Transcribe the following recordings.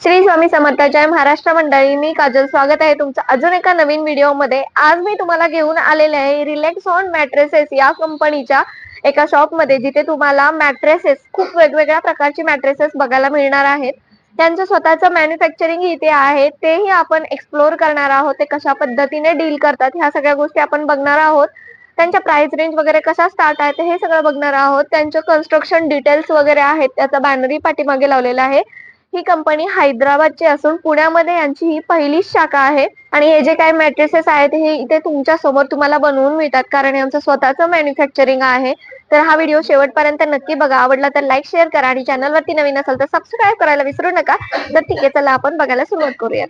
श्री स्वामी समर्थ जय महाराष्ट्र मंडळी मी काजल. स्वागत आहे तुमचं अजून एका नवीन व्हिडिओमध्ये आज मी तुम्हाला घेऊन आलेले आहे रिलॅक्स ऑन मॅट्रेसेस या कंपनीच्या एका शॉपमध्ये जिथे तुम्हाला मॅट्रेसेस खूप वेगवेगळ्या प्रकारची मॅट्रेसेस बघायला मिळणार आहेत. त्यांचं स्वतःचं मॅन्युफॅक्चरिंग इथे आहे. तेही आपण एक्सप्लोअर करणार आहोत ते कशा पद्धतीने डील करतात ह्या सगळ्या गोष्टी आपण बघणार आहोत. त्यांच्या प्राइस रेंज वगैरे कशा स्टार्ट आहे हे सगळं बघणार आहोत. त्यांचं कन्स्ट्रक्शन डिटेल्स वगैरे आहेत त्याचा बॅनरही पाठीमागे लावलेला आहे. ही कंपनी हैदराबादची असून पुण्यामध्ये यांची ही पहिलीच शाखा आहे. आणि हे जे काही मॅट्रेसेस आहेत हे इथे तुमच्यासमोर तुम्हाला बनवून मिळतात. कारण यांचं स्वतःचं मॅन्युफॅक्चरिंग आहे. तर हा व्हिडिओ शेवटपर्यंत नक्की बघा. आवडला तर लाईक शेअर करा. आणि चॅनलवरती नवीन असेल तर सबस्क्राईब करायला विसरू नका. तर ठीक आहे चला आपण बघायला सुरुवात करूयात.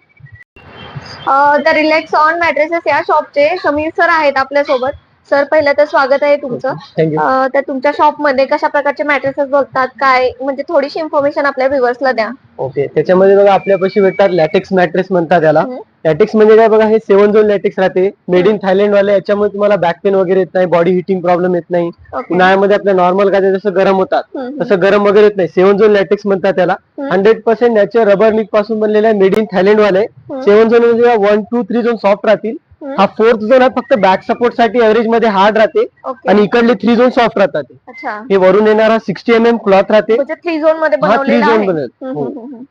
द रिलॅक्स ऑन मॅट्रेसेस या शॉपचे समीर सर आहेत आपल्यासोबत. सर पहिलं तर स्वागत आहे तुमचं. अं, तर तुमच्या शॉपमध्ये कशा प्रकारचे मॅट्रेसेस बघतात? काय? म्हणजे थोडीशी इन्फॉर्मेशन आपल्या व्ह्युअर्सला द्या. ओके त्याच्यामध्ये बघा आपल्यापाशी भेटतात लॅटेक्स मॅट्रेस म्हणतात त्याला. हम्म. लॅटेक्स म्हणजे काय बघा हे सेवन झोन लॅटेक्स राहते. मेड इन थायलंड वाले याच्यामुळे तुम्हाला बॅक पेन वगैरे येत नाही बॉडी हिटिंग प्रॉब्लेम येत नाही. ओके उन्हाळ्यामध्ये आपल्या नॉर्मल काय जसं गरम होतात हम्म, तसं गरम वगैरे येत नाही. सेवन झोन लॅटेक्स म्हणतात त्याला. हम्म. हंड्रेड पर्सेंट नॅचरल रबर लीकपासून बनलेला आहे मेड इन थायलंड वाले हम्म. सेवन झोन म्हणजे one two three zone soft राहतील. हा फोर्थ झोन आहे फक्त बॅक सपोर्टसाठी एव्हरेजमध्ये हार्ड राहते. आणि इकडले थ्री झोन सॉफ्ट राहतात हे वरून येणारा सिक्स्टी एम एम क्लॉथ राहते. म्हणजे थ्री झोनमध्ये हा थ्री झोन हो.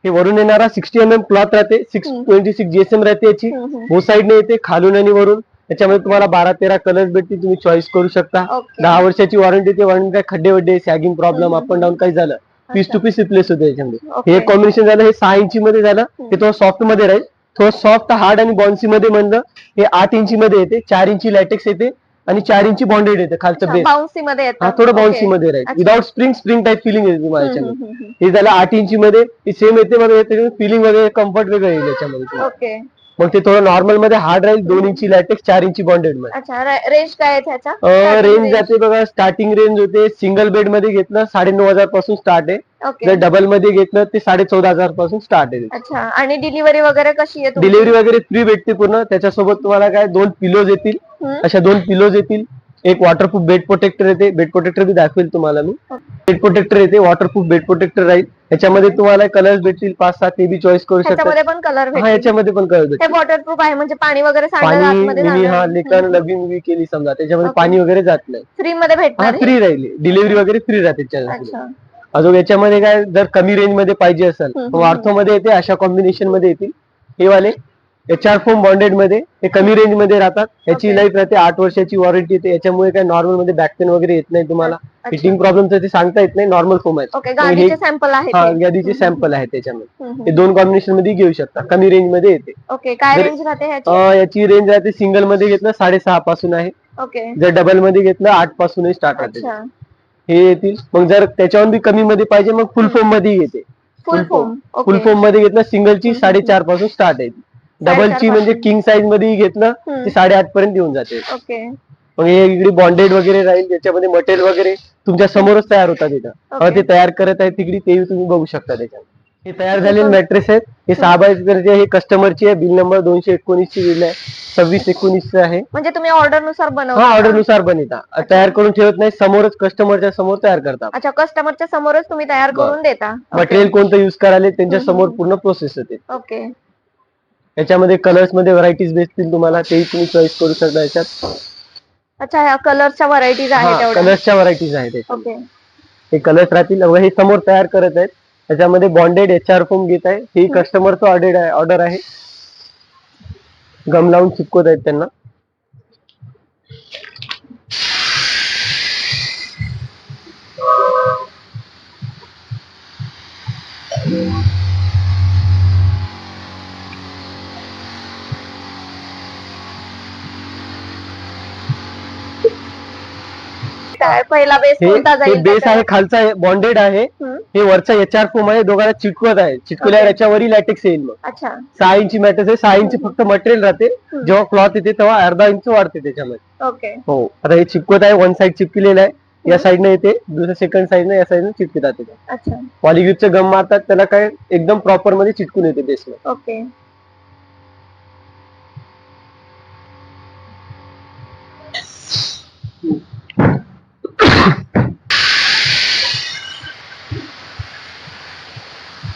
हे वरून येणारा सिक्स्टी एम एम क्लॉथ राहते सिक्स. ट्वेंटी सिक्स जीएसएम राहते याची. हो साईडने येते खालून आणि वरून. त्याच्यामध्ये तुम्हाला बारा तेरा कलर्स भेटतील. तुम्ही चॉईस करू शकता. दहा वर्षाची वॉरंटी ते वॉरंटी काय खड्डे वड्डे sagging problem. Up and down काही झालं. पीस. टू पीस रिप्लेस होते याच्यामध्ये. ओके. हे कॉम्बिनेशन झालं हे सहा इंची मध्ये झालं. हे थोडं सॉफ्टमध्ये राहील. थोडं सॉफ्ट हार्ड आणि बॉन्सी मध्ये म्हणलं. हे आठ इंची मध्ये येते चार इंची लॅटेक्स येते आणि चार इंची बॉन्डेड येते खालचं बेस बाउन्सी मध्ये येतं. हा थोडं. बाउन्सी मध्ये राहील अच्छा. Without spring spring type filling येते तुम्हाला हम्म, याच्यामध्ये हम्म, हम्म, हे झालं आठ इंची मध्ये सेम येते फिलिंग वगैरे कम्फर्ट वेगळं येईल याच्यामध्ये. तुम्हाला. ओके मग ते थोडं नॉर्मलमध्ये हार्ड राहील दोन इंची लॅटेक्स चार इंची बॉन्डेडमध्ये. अच्छा रेंज काय आहे त्याचा? रेंज जाते बघा स्टार्टिंग रेंज होते सिंगल बेडमध्ये घेतलं साडे नऊ हजारपासून स्टार्ट आहे. ओके जर डबलमध्ये घेतलं ते साडे चौदा हजारपासून स्टार्ट आहे. अच्छा आणि डिलिव्हरी वगैरे कशी आहे तुमची? डिलिव्हरी वगैरे फ्री भेटते पूर्ण. त्याच्यासोबत तुम्हाला काय दोन पिलोज येतील. हम्म. अशा दोन पिलोज येतील. एक वॉटरप्रूफ बेड प्रोटेक्टर येते. बेड प्रोटेक्टर बी दाखवेल तुम्हाला मी. बेड प्रोटेक्टर येते वॉटरप्रूफ बेड प्रोटेक्टर राहील. याच्यामध्ये तुम्हाला कलर्स भेटतील पाच सात ते बी चॉईस करू शकता त्याच्यामध्ये पण कलर हा याच्यामध्ये पण कलर भेटतील. ते वॉटरप्रूफ आहे म्हणजे पाणी वगैरे सांडलं पाणी आतमध्ये मिनी हा लेकर लबी मुवी केली समजा. त्याच्यामध्ये Okay. पाणी वगैरे जात नाही. फ्री मध्ये हा भेटणार फ्री राहील. डिलिव्हरी वगैरे फ्री राहते त्याच्यामध्ये. अच्छा. अजून याच्यामध्ये काय जर कमी रेंजमध्ये पाहिजे असेल हम्म, तर वार्थो मध्ये येते अशा कॉम्बिनेशनमध्ये येतील. हे वाले एच आर फोम बॉन्डेडमध्ये हे कमी रेंजमध्ये राहतात. याची. लाईफ राहते आठ वर्षाची वॉरंटी येते. याच्यामुळे काय नॉर्मलमध्ये बॅक पेन वगैरे येत नाही तुम्हाला. फिटिंग प्रॉब्लेम ते सांगता येत नाही नॉर्मल फोम आहे ओके मग हे- गाडीचे सॅम्पल आहे हा ते. यादीचे सॅम्पल आहे त्याच्यामध्ये. हे. दोन कॉम्बिनेशनमध्ये घेऊ शकता. कमी रेंजमध्ये येते. ओके काय जर- रेंज राहते ह्याची? अं, याची रेंज राहते सिंगलमध्ये घेतलं साडेसहा पासून आहे. ओके जर डबलमध्ये घेतलं आठ पासूनही स्टार्ट राहते हे येतील. मग जर त्याच्यावर बी कमी मध्ये पाहिजे मग फुल फॉर्ममध्ये येते. फुल फॉर्म फुल फॉर्ममध्ये घेतलं सिंगलची. साडेचारपासून स्टार्ट आहे डबलची साडेचार म्हणजे. किंग साईजमध्ये घेतलं. ते साडेआठ पर्यंत येऊन जाते. ओके. मग हे इकडे बॉन्डेड वगैरे राहील त्याच्यामध्ये मटेरियल वगैरे तुमच्या समोरच तयार होतात. अं, ते तयार करत आहेत तिकडे तेही तुम्ही बघू शकता त्याच्यात हे तयार झालेले मॅट्रेस आहेत. हे सहा बाय चे हे कस्टमरची आहे. बिल नंबर दोनशे एकोणीस ची बिल आहे. सव्वीस एकोणीस आहे. म्हणजे तुम्ही ऑर्डरनुसार हा बनवता. ऑर्डरनुसार बनिता तयार करून ठेवत नाही समोरच कस्टमरच्या समोर तयार करतात अच्छा कस्टमरच्या समोरच तुम्ही तयार. करून देता. मटेरियल कोणतं युज करायला त्यांच्यासमोर. पूर्ण प्रोसेस होते ओके. याच्यामध्ये कलर्समध्ये व्हरायटीज भेटतील तुम्हाला तेही तुम्ही चॉईस करू शकता याच्यात. अच्छा ह्या कलरच्या व्हरायटीज आहेत कलर्सच्या व्हरायटीज आहेत हे कलर्स राहतील. हे समोर तयार करत आहेत. त्याच्यामध्ये बॉन्डेड एच आर फोम घेत आहे. ही. कस्टमरचं ऑर्डर आहे ऑर्डर आहे. गम लावून चिपकवत आहेत त्यांना. काय पहिला बेस कोणता हे जाईल बेस आहे खालचा बॉन्डेड आहे. हम्म. हे वरचा एच आर फोम आहे दोघांना चिटकवत आहे. चिटकवल्यावर Okay. याच्यावरही लॅटेक्स येईल मग. अच्छा. सहा इंची मॅट्रेस आहे सहा इंची फक्त मटेरियल राहते. हम्म. जेव्हा क्लॉथ येते तेव्हा अर्धा इंच वाढते त्याच्यामध्ये. ओके हो. आता हे चिपकत आहे वन साइड चिपकलेलं आहे. या हम्म. साईडने येते दुसऱ्या सेकंड साईडने या साईडने चिटकतात ते अच्छा. पॉलिग्यूटचे गम मारतात त्याला काय एकदम प्रॉपरमध्ये चिटकून येते बेसला ओके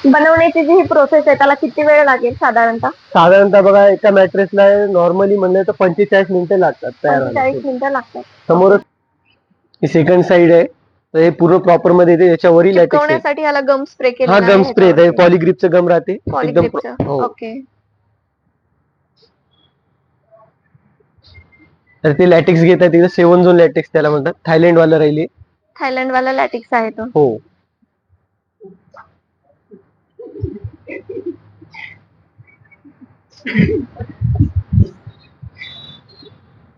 बनवण्याची जी ही प्रोसेस आहे त्याला किती वेळ लागेल साधारणतः? साधारणतः बघा एका मॅट्रेसला नॉर्मली म्हणलं तर पंचेचाळीस मिनिटं लागतात तयार चाळीस मिनिटं लागतात. समोरच ही सेकंड साइड आहे. तर हे पूर्ण प्रॉपरमध्ये येते लॅटेक्स आहे चिकवण्यासाठी गम स्प्रे केला हा गम स्प्रे आहे पॉलिग्रिपचं गम राहते. एकदम pro- हो. ओके तर ते लॅटेक्स घेतात तिकडे सेवन झोन लॅटेक्स त्याला म्हणतात. थायलंड वाला राहिली. थायलंड वाला लॅटिक्स आहे तो. हो.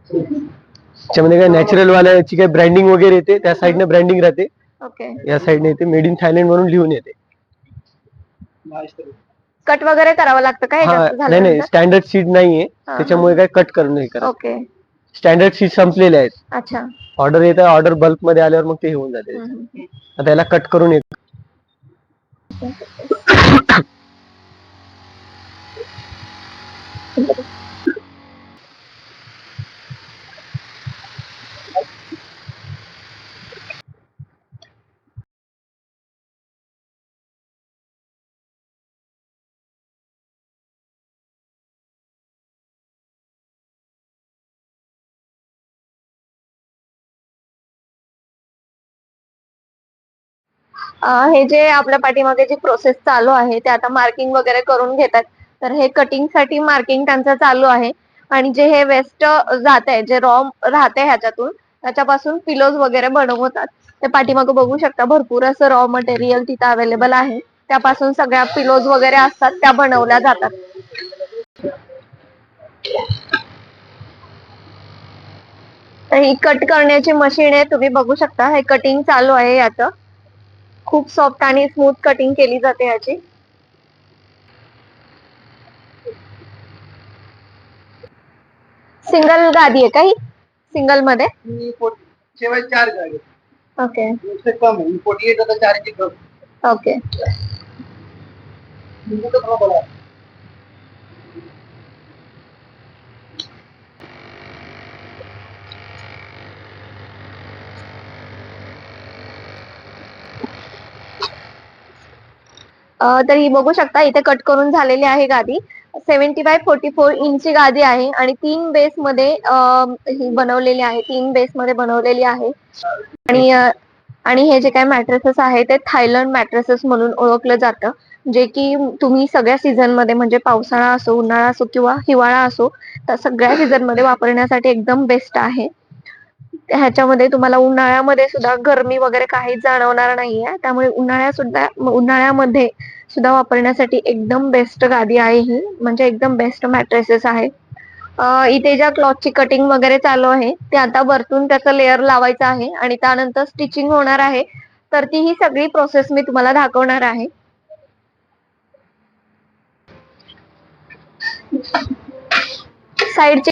त्याच्यामध्ये काय नॅचरल वाल्याची काय ब्रँडिंग वगैरे येते त्या साईडने ब्रँडिंग राहते. ओके या साईडने येते मेड इन थायलंड म्हणून लिहून येते. कट वगैरे करावं लागतं का हे जास्त नाही नाही? स्टँडर्ड सीट नाहीये. हा, त्याच्यामुळे काय कट करणं हे करा ओके स्टँडर्ड सीट संपलेले आहेत. अच्छा. ऑर्डर येत ऑर्डर बल्कमध्ये आल्यावर मग ते होऊन जाते. हम्म. आता याला कट करून येत अं, हे जे आपल्या पाठीमागे जी प्रोसेस चालू आहे ते आता मार्किंग वगैरे करून घेतात. तर हे कटिंगसाठी मार्किंग त्यांचं चालू आहे. आणि जे हे वेस्ट जात आहे जे रॉ राहते ह्याच्यातून त्याच्यापासून पिलोज वगैरे बनवतात. ते पाठीमागे बघू शकता भरपूर असं रॉ मटेरियल तिथं अवेलेबल आहे. त्यापासून सगळ्या पिलोज वगैरे असतात त्या बनवल्या जातात. ही कट करण्याची मशीन आहे तुम्ही बघू शकता. हे कटिंग चालू आहे याचं. खूप सॉफ्ट आणि स्मूथ कटिंग केली जाते याची. सिंगल गादी आहे का ही? सिंगलमध्ये? चार गाडी. ओके उससे कम है फोर्टी एट होता चार की कम. ओके इनको तो थोड़ा बड़ा है अं, तर ही बघू शकता इथे कट करून झालेली आहे गादी सेव्हन्टी बाय फोर्टी फोर इंची गादी आहे आणि तीन बेस मध्ये ही बनवलेली आहे तीन बेस मध्ये बनवलेली आहे. आणि आणि हे जे काय मॅट्रेसेस आहे ते थायलंड मॅट्रेसेस म्हणून ओळखलं जातं. जे की तुम्ही सगळ्या सीझनमध्ये म्हणजे पावसाळा असो उन्हाळा असो किंवा हिवाळा असो तर सगळ्या सीझनमध्ये वापरण्यासाठी एकदम बेस्ट आहे. ह्याच्यामध्ये तुम्हाला उन्हाळ्यामध्ये सुद्धा गरमी वगैरे काहीच जाणवणार नाहीये. त्यामुळे उन्हाळ्यात सुद्धा उन्हाळ्यामध्ये सुद्धा वापरण्यासाठी एकदम बेस्ट गादी आहे ही. म्हणजे एकदम बेस्ट मॅट्रेसेस आहे इथे ज्या क्लॉथची कटिंग वगैरे चालू आहे ते आता वरतून त्याचं लेअर लावायचं आहे आणि त्यानंतर स्टिचिंग होणार आहे. तर ती ही सगळी प्रोसेस मी तुम्हाला दाखवणार आहे. साईडचे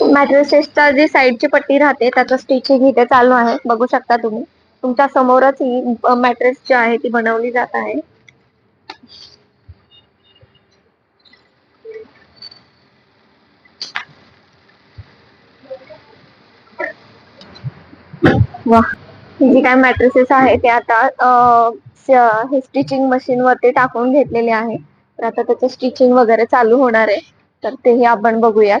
मॅट्रेसेसचा जी साईडची पट्टी राहते त्याचं स्टिचिंग इथे चालू आहे. बघू शकता तुम्ही. तुमच्या समोरच ही मॅट्रेस जी आहे ती बनवली जात आहे. वा. जी काय मॅट्रेसेस आहे ते आता हे स्टिचिंग मशीन वरती टाकून घेतलेले आहे. तर आता त्याचं स्टिचिंग वगैरे चालू होणार आहे. तर तेही आपण बघूयात.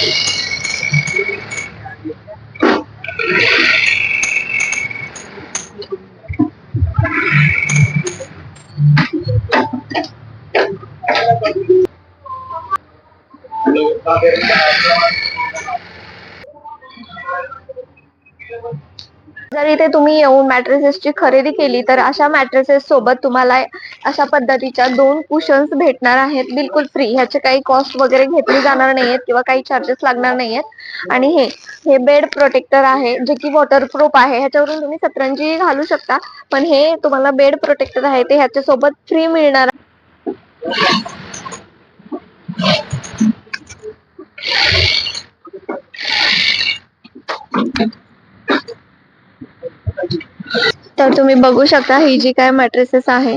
Thank you. जर इथे तुम्ही येऊन मॅट्रेसेसची खरेदी केली तर अशा मॅट्रेसेस सोबत तुम्हाला अशा पद्धतीच्या दोन कुशन्स भेटणार आहेत बिलकुल फ्री ह्याचे काही कॉस्ट वगैरे घेतली जाणार नाहीयेत किंवा काही चार्जेस लागणार नाहीयेत. आणि हे हे बेड प्रोटेक्टर आहे जे की वॉटर प्रूफ आहे. ह्याच्यावरून तुम्ही सतरंजी घालू शकता. पण हे तुम्हाला बेड प्रोटेक्टर आहे ते ह्याच्या सोबत फ्री मिळणार तर तुम्ही बघू शकता ही जी काय मॅट्रेसेस आहे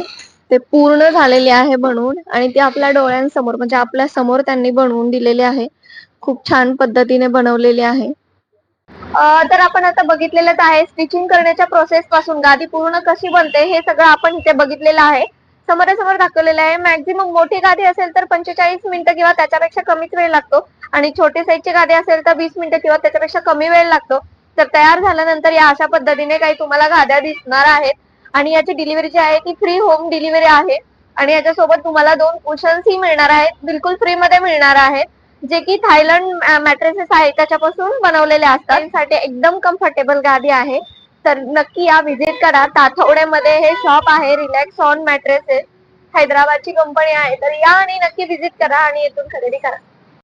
ते पूर्ण झालेले आहे बनवून आणि ते आपल्या डोळ्यांसमोर म्हणजे आपल्यासमोर त्यांनी बनवून दिलेले आहे. खूप छान पद्धतीने बनवलेले आहे. तर आपण आता बघितलेलंच आहे स्टिचिंग करण्याच्या प्रोसेस पासून गादी पूर्ण कशी बनते हे सगळं आपण इथे बघितलेलं आहे. समोरासमोर दाखवलेलं आहे मॅक्झिमम मोठी गादी असेल तर पंचेचाळीस मिनिटं किंवा त्याच्यापेक्षा कमीच वेळ लागतो आणि छोटी साईजची गादी असेल तर वीस मिनिटं किंवा त्याच्यापेक्षा कमी वेळ लागतो. तर तयार झाल्यानंतर या अशा पद्धतीने काही तुम्हाला गाद्या दिसणार आहेत. आणि याची डिलिव्हरी जी आहे ती फ्री होम डिलिव्हरी आहे. आणि याच्यासोबत तुम्हाला दोन कुशन्स ही मिळणार आहेत. बिलकुल फ्री मध्ये मिळणार आहेत. जे की थायलंड मॅट्रेसेस आहेत त्याच्यापासून बनवलेले असतात. साठी एकदम कम्फर्टेबल गादी आहे. तर नक्की या व्हिजिट करा. ताथवड्यामध्ये हे शॉप आहे रिलॅक्स ऑन मॅट्रेसेस हैदराबादची कंपनी आहे. तर या आणि नक्की व्हिजिट करा आणि येथून खरेदी करा.